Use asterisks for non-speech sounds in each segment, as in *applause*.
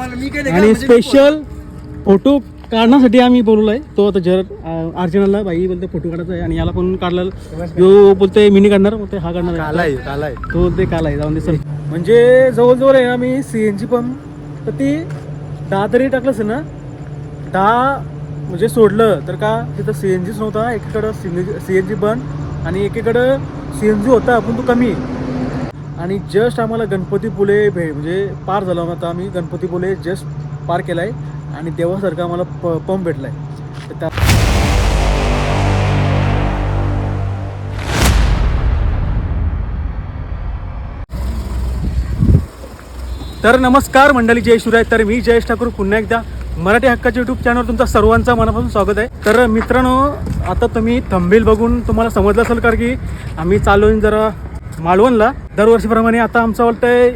आणि special photo काढण्यासाठी आम्ही बोलवलाय. तो आता जर अर्चनाला बाई बोलते फोटो काढायचा आहे आणि याला पण काढला यो बोलते मिनी काढणार बोलते हा काढणार आहे. कालाय कालाय तो बोलते काल आहे जाऊन दे सर म्हणजे जवळजवळ आहे ना मी सी एन जी पंप तर ती दहा तरी टाकलंच ना दहा म्हणजे सोडलं तर का तिथं सी एन जीच नव्हता एकीकडं सी एन जी बंद आणि एकीकडं सी एन जी होता पण तो कमी. आणि जस्ट आम्हाला गणपती पुले भे म्हणजे पार झालो आता आम्ही. गणपतीपुले जस्ट पार केलाय. आणि देवासारखा आम्हाला प पंप भेटलाय. आहे त्या तर नमस्कार मंडळी जय शिवराय. तर मी जयेश ठाकूर पुन्हा एकदा. मराठी हक्काच्या युट्यूब चॅनलवर तुमचं सर्वांचं मनापासून स्वागत आहे. तर मित्रांनो आता तुम्ही थंबेल बघून तुम्हाला समजलं असेल कारण की आम्ही चालून जरा मालवणला. दरवर्षीप्रमाणे आता आमचं वाटतंय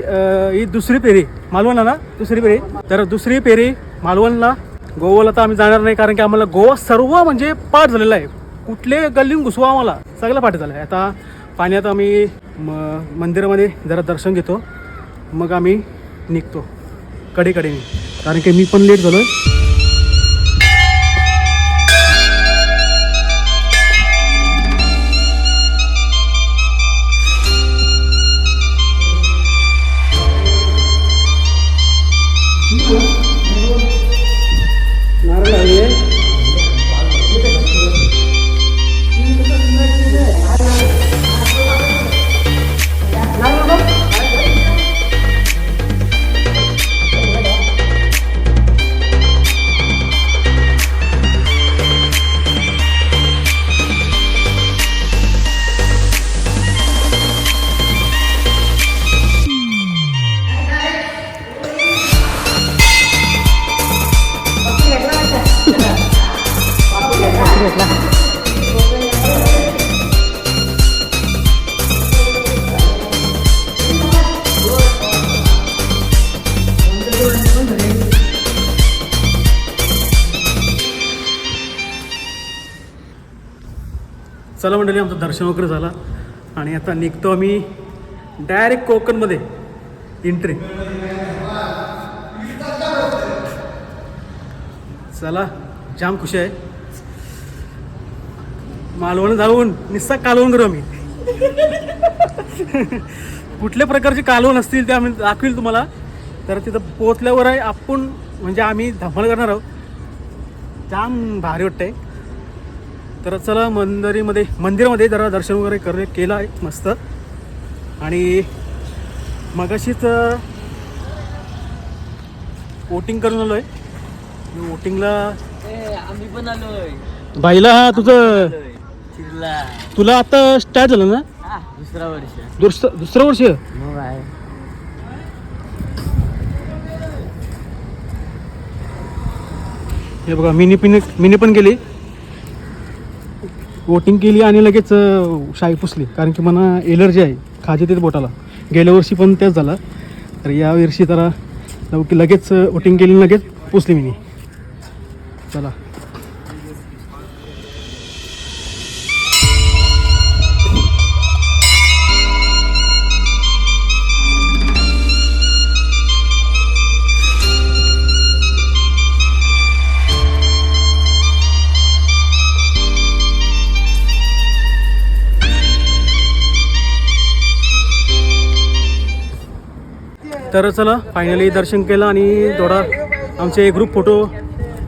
ही दुसरी फेरी मालवणला ना दुसरी फेरी. तर दुसरी फेरी मालवणला. गोव्याला तर आम्ही जाणार नाही कारण की आम्हाला गोवा सर्व म्हणजे पाठ झालेला आहे. कुठले गल्लीन घुसवा आम्हाला सगळं पाठ झालं आहे आता पाण्यात आम्ही म मंदिरामध्ये जरा दर्शन घेतो. मग आम्ही निघतो कडेकडेने. कारण की मी पण लेट झालो आहे चला मंडळी आमचं दर्शन वगैरे झाला. आणि आता निघतो आम्ही डायरेक्ट कोकणमध्ये. एंट्री चला जाम खुशी आहे. मालवण जाऊन निस्सा कालवण करू आम्ही. कुठल्या प्रकारचे कालवण असतील ते आम्ही दाखवील तुम्हाला. तर तिथं पोहोचल्यावर आहे आपण म्हणजे आम्ही धमाल करणार आहोत. जाम भारी वाटतंय. तर चला मंदिरीमध्ये मंदिरामध्ये जरा दर्शन वगैरे कर केलं आहे मस्त. आणि मगाशीच वोटिंग करून आलो आहे वोटिंगला आम्ही पण आलोय. बाईला हा तुझं तुला आता स्टार्ट झालं ना? हा दुसरा वर्ष. दुसरं दुसरं वर्ष? मग आहे. हे बघा मिनी पिन मिनी पण गेली. वोटिंग केली आणि लगेच शाई पुसली. कारण की मला एलर्जी आहे खाजे तेच बोटाला. गेल्या वर्षी पण तेच झालं. तर या वर्षी जरा लगेच वोटिंग केली आणि लगेच पुसली मी. चला. तर चला फायनली दर्शन केलं आणि थोडा आमचे ग्रुप फोटो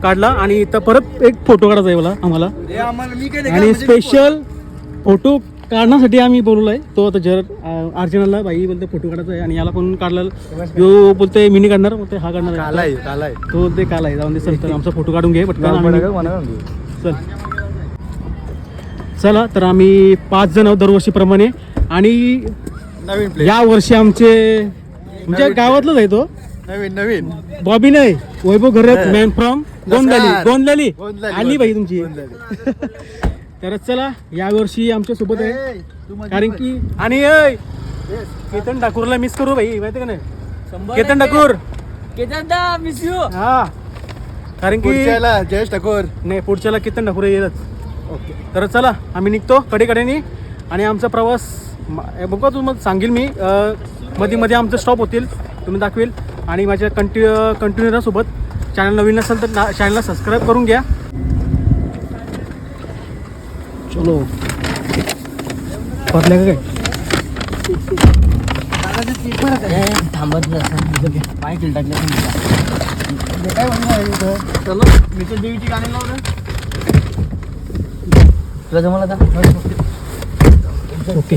काढला आणि इथं परत एक फोटो काढायचा आहे मला आम्हाला. आणि स्पेशल फोटो काढण्यासाठी आम्ही बोलवलाय. तो आता जर अर्चनाला बाई बोलते फोटो काढायचा आहे आणि याला पण काढला यो बोलते मिनी काढणार बोलते हा काढणार आहे. तो बोलते काल आहे. जाऊन दे चल तर आमचा फोटो काढून घे पटकन चल. चला तर आम्ही पाच जण आहोत दरवर्षीप्रमाणे. आणि नवीन या वर्षी आमचे तुमच्या गावातलंच आहे तो? नवीन नवीन बॉबी नाही. वैभव घरत मॅन फ्रॉम. गोंदलाली गोंदलाली, आली बाई तुमची. *laughs* तर चला या वर्षी आमच्यासोबत आहे. कारण की आणि केतन ठाकूरला मिस करू भाई माहिती का नाही? केतन ठाकूर. केदारदा मिस यू हा. कारण की पुढच्याला जयेश ठाकूर. नाही पुढच्याला केतन ठाकूर येईलच. ओके. तर चला आम्ही निघतो कडेकडेनी. आणि आमचा प्रवास बघा तुम्हाला सांगेल मी. मध्ये मध्ये आमचे स्टॉप होतील. तुम्ही दाखवेल. आणि माझ्या कंटिन्यू कंटिन्यू सोबत चॅनल नवीन नसेल तर ना चॅनलला सबस्क्राईब करून घ्या. चलो. पडल्या का काय? थांबत नाही पाय किल टाकले चलो. मित्र देवीची गाणी लावलं. तुला जमला का? ओके.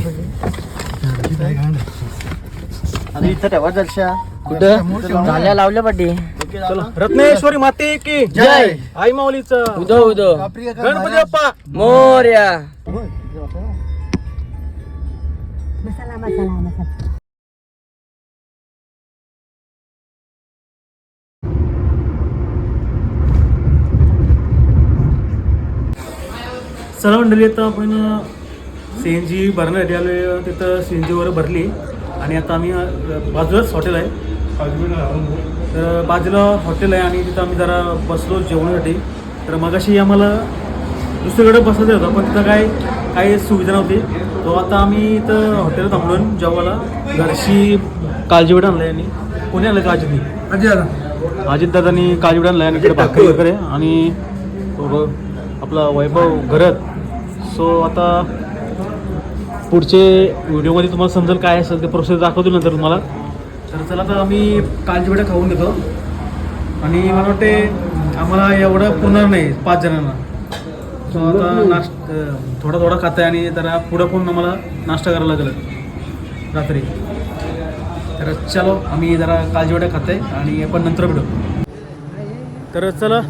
आणि इथं ठेवा दर्शा कुठं? झाल्या लावल्या पाठी चलो. रत्नेश्वरी माते की जय. आई माऊलीचं. उदो उदो गणपती बाप्पा. मोर्या. मसाला मसाला मसाला चला मंडळी आता आपण सी एन जी भरण्यासाठी आलो तिथं सी एन जीवर भरली. आणि आता आम्ही बाजूलाच हॉटेल आहे. तर बाजूला हॉटेल आहे आणि तिथं आम्ही जरा बसलो जेवणासाठी. तर मगाशी आम्हाला दुसरीकडे बसायचं होतं पण तिथं काय काही सुविधा नव्हती. तो आता आम्ही इथं हॉटेल थांबलो जेवायला. घरची काळजीवेट आणलं आहे आणि कोणी आणलं काळजी अजित दादानी काळजीवेट आणलं आहे आणि भाकरी वगैरे आणि आपला वैभव घरत. सो आता पुढचे व्हिडिओमध्ये तुम्हाला समजेल काय असेल ते प्रोसेस दाखवतो नंतर तुम्हाला. तर चला तर आम्ही कालची खाऊन घेतो. आणि मला वाटते आम्हाला एवढं पुरणार नाही पाच जणांना. सो आता नाश्त थोडा थोडा खात आहे आणि जरा पुढं पण आम्हाला नाश्ता करायला लागेल. रात्री. तर चलो आम्ही जरा कालची खात आहे आणि आपण नंतर भेटू. तर चला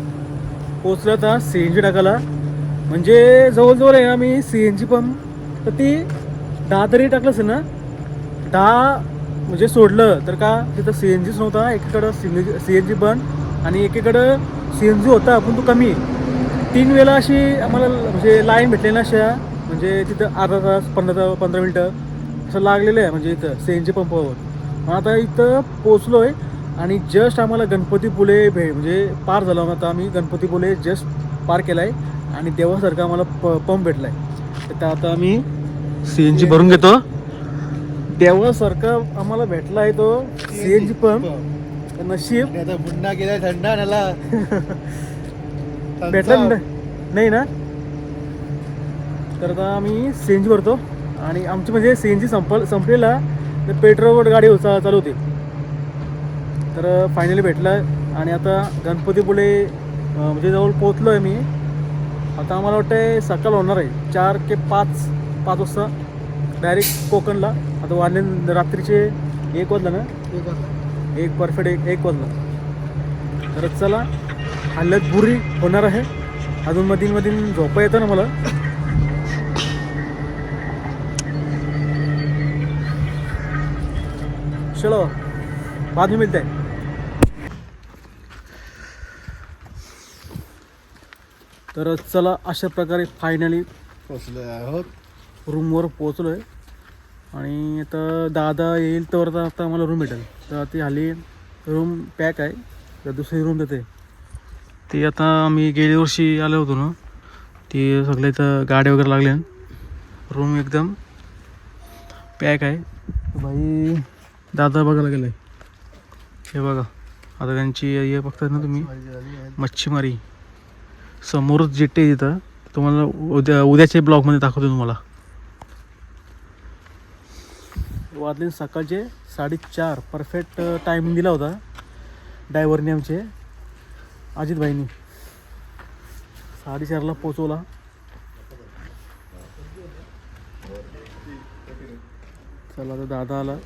पोचलं आता सी एन जी टाकायला म्हणजे जवळजवळ आहे आम्ही सी एन जी पंप तर ती दहा तरी टाकलं असेल ना? दहा म्हणजे सोडलं तर का? तिथं सी एन जीच नव्हता एकीकडं सी सी एन जी बंद आणि एकीकडं सी एन जी होता पण तो कमी. तीन वेळा अशी आम्हाला म्हणजे लाईन भेटली ना अशा म्हणजे तिथं अर्धा तास पंधरा पंधरा मिनटं असं लागलेलं आहे म्हणजे इथं सी एन जी पंपावर. मग आता इथं पोचलो आहे आणि जस्ट आम्हाला गणपतीपुले भे म्हणजे पार झाला आता आम्ही. गणपतीपुले जस्ट पार केला आहे आणि देवासारखा आम्हाला प पंप भेटला आहे तर आता आम्ही सी एन जी भरून घेतो. देवासारखा आम्हाला भेटला आहे तो सी एन जी पंप नशीब. पुन्हा गेलाय थंड आणायला. *laughs* भेटला ना? नाही ना? तर आता आम्ही सी एन जी भरतो. आणि आमची म्हणजे सी एन जी संपल संपलेला. तर पेट्रोलवर गाडी चा- चालू होती. तर फायनली भेटला. आणि आता गणपतीपुळे म्हणजे जवळ पोचलो आहे मी. आता आम्हाला वाटतं सकाळ होणार आहे. चार ते पाच. पाच वाजता डायरेक्ट कोकणला. आता वाजले रात्रीचे एक वाजला ना? एक परफेक्ट एक एक वाजला. तर चला हल्ल्यात बुरी होणार आहे. अजून मधीन मधीन झोपा येतं ना मला. चलो बाद में मिलते हैं. तर चला अशा प्रकारे फायनली पोचलो आहोत. रूमवर पोहोचलो आहे आणि आता दादा येईल तर आता आता आम्हाला रूम भेटेल. तर ती हल्ली रूम पॅक आहे. तर दुसरी रूम देते. ती आता आम्ही गेल्या वर्षी आलो होतो ना ती सगळ्या इथं गाड्या वगैरे लागल्या रूम एकदम पॅक आहे. भाई बाई दादा बघायला गेलं हे बघा आता त्यांची हे बघतात ना तुम्ही? मच्छीमारी. समोरच जेट्टे आहे तिथं. तुम्हाला उद्या उद्याच्या ब्लॉगमध्ये दाखवतो तुम्हाला. वाजले सकाळचे साडेचार. परफेक्ट टायमिंग दिला होता डायव्हरने आमचे. अजितभाईनी. साडेचारला पोचवला चला आता दादा आला.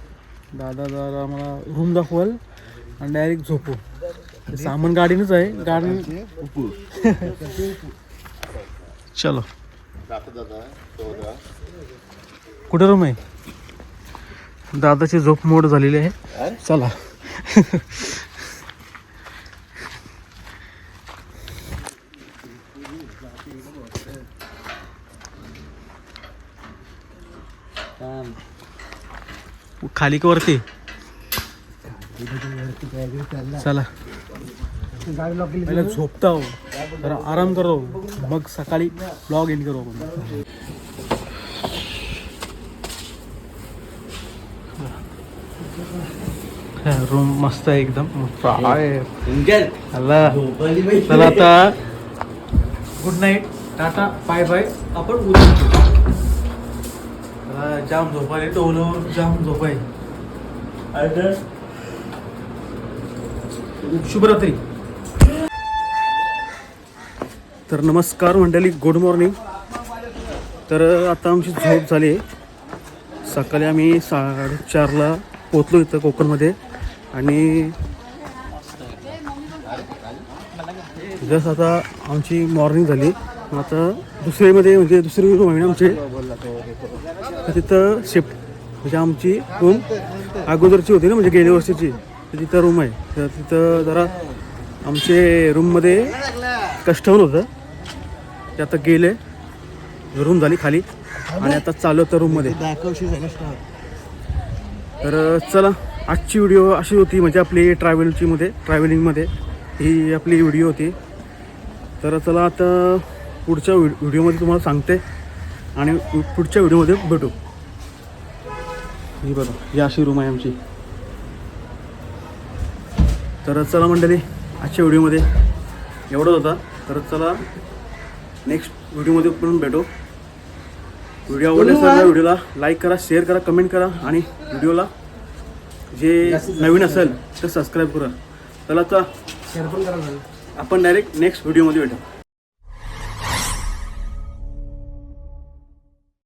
दादा दादा आम्हाला रूम दाखवाल आणि डायरेक्ट झोपू. ते सामान गाडीनंच आहे. गाडी चलो. कुठं रूम आहे? दादाची झोप मोड झालेली आहे. चला. खाली की वरती? चला. झोपता हो. जरा आराम करो. मग सकाळी ब्लॉग एंड करू आपण. रूम मस्त आहे एकदम. चला. आता. Good night tata. Bye bye आपण उद्या जाम झोपाय टोलवर जाम झोपाय. शुभरात्री. तर नमस्कार मंडळी. गुड मॉर्निंग तर आता आमची झोप झाली. सकाळी आम्ही साडेचारला पोचलो इथं कोकणमध्ये. आणि जस आता आमची मॉर्निंग झाली. आता दुसरीमध्ये म्हणजे दुसरी रूम आहे ना आमची. तर तिथं शिफ्ट म्हणजे आमची रूम अगोदरची होती ना म्हणजे गेल्या वर्षीची. तर तिथं रूम आहे. तर तिथं जरा आमचे रूममध्ये कस्टमर होतं. ते आता गेले. रूम झाली खाली. आणि आता चालू होतं रूममध्ये तर चला. आजची व्हिडिओ अशी होती म्हणजे आपली ट्रॅव्हलची मध्ये ट्रॅव्हलिंगमध्ये ही आपली व्हिडिओ होती. तर चला आता पुढच्या व्हि- व्हिडिओमध्ये तुम्हाला सांगते आणि पुढच्या व्हिडिओमध्ये भेटू. ही बघा ही अशी रूम आहे आमची. तर चला मंडळी आजच्या व्हिडिओमध्ये एवढंच होता. तर चला नेक्स्ट व्हिडिओमध्ये पण भेटू. व्हिडिओ आवडल्यास व्हिडिओला लाईक करा शेअर करा कमेंट करा आणि व्हिडिओला जे नवीन असेल तर सबस्क्राईब करा. चला आता आपण डायरेक्ट नेक्स्ट व्हिडिओमध्ये भेटू.